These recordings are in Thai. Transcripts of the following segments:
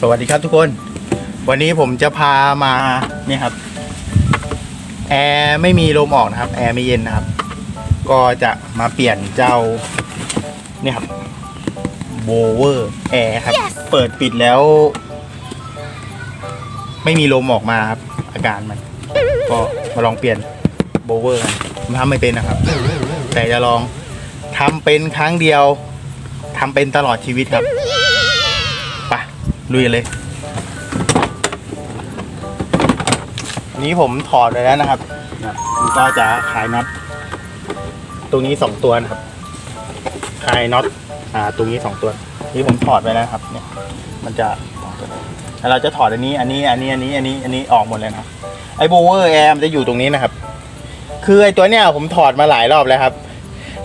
สวัสดีครับทุกคน วันนี้ผมจะพามาเนี่ยครับแอร์ไม่มีลมออกนะครับ แอร์ไม่เย็นนะครับ ก็จะมาเปลี่ยนเจ้าเนี่ยครับโบเวอร์แอร์ครับเปิดปิดแล้ว ไม่มีลมออกมาครับ อาการมัน ก็มาลองเปลี่ยนโบเวอร์กันผมทำไม่เป็นนะครับ แต่จะลองทำเป็นครั้งเดียวทำเป็นตลอดชีวิตครับไป ลุยเลย นี้ผมถอดไปแล้วนะครับนะครับมันก็จะขายน็อตตรงนี้สองตัวนะครับขายน็อตอ่าตรงนี้สองตัว นี่ผมถอดไปแล้วครับ เนี่ย มันจะแล้วเราจะถอดอันนี้ อันนี้ อันนี้ อันนี้ อันนี้ อันนี้ออกหมดเลยนะไอ้โบเวอร์แอร์มนจะอยู่ตรงนี้นะครับ คือไอ้ตัวเนี้ยผมถอดมาหลายรอบแล้วครับ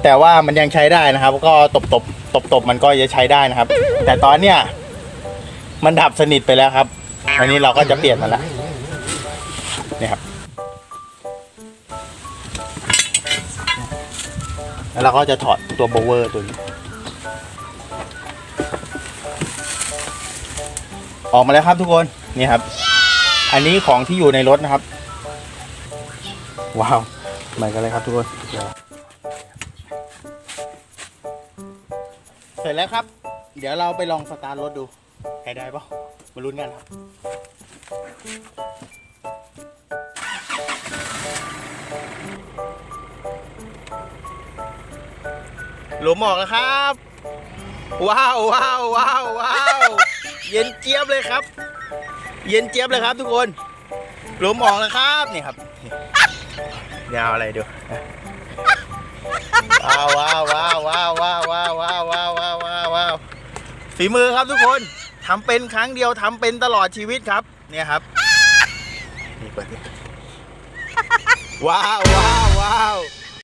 แต่ว่ามันยังใช้ได้นะครับ ก็ตบตบตบตบมันก็จะใช้ได้นะครับ แต่ตอนเนี้ย มันดับสนิทไปแล้วครับ อันนี้เราก็จะเปลี่ยนมันละนี่ครับ แล้วเราก็จะถอดตัวโบเวอร์ตัวนี้ ออกมาแล้วครับทุกคนนี่ครับ อันนี้ของที่อยู่ในรถนะครับ ว้าวเหมือนกันเลยครับทุกคนเสร็จแล้วครับ เดี๋ยวเราไปลองสตาร์ทรถดู ใช้ได้ปะมาลุ้นกันครับหลุมออกแล้วครับ ว้าวว้าวว้าวว้าวเย็นเจี๊ยบเลยครับ เย็นเจี๊ยบเลยครับ ทุกคนหลุมออกแล้วครับนี่ครับยาวอะไรดูว้าวว้าวว้าวว้าวว้าวว้าวว้าวว้าวว้าวฝีมือครับทุกคน ทำเป็นครั้งเดียวทำเป็นตลอดชีวิตครับ เนี่ยครับนี่เปิดว้าวว้าวว้าว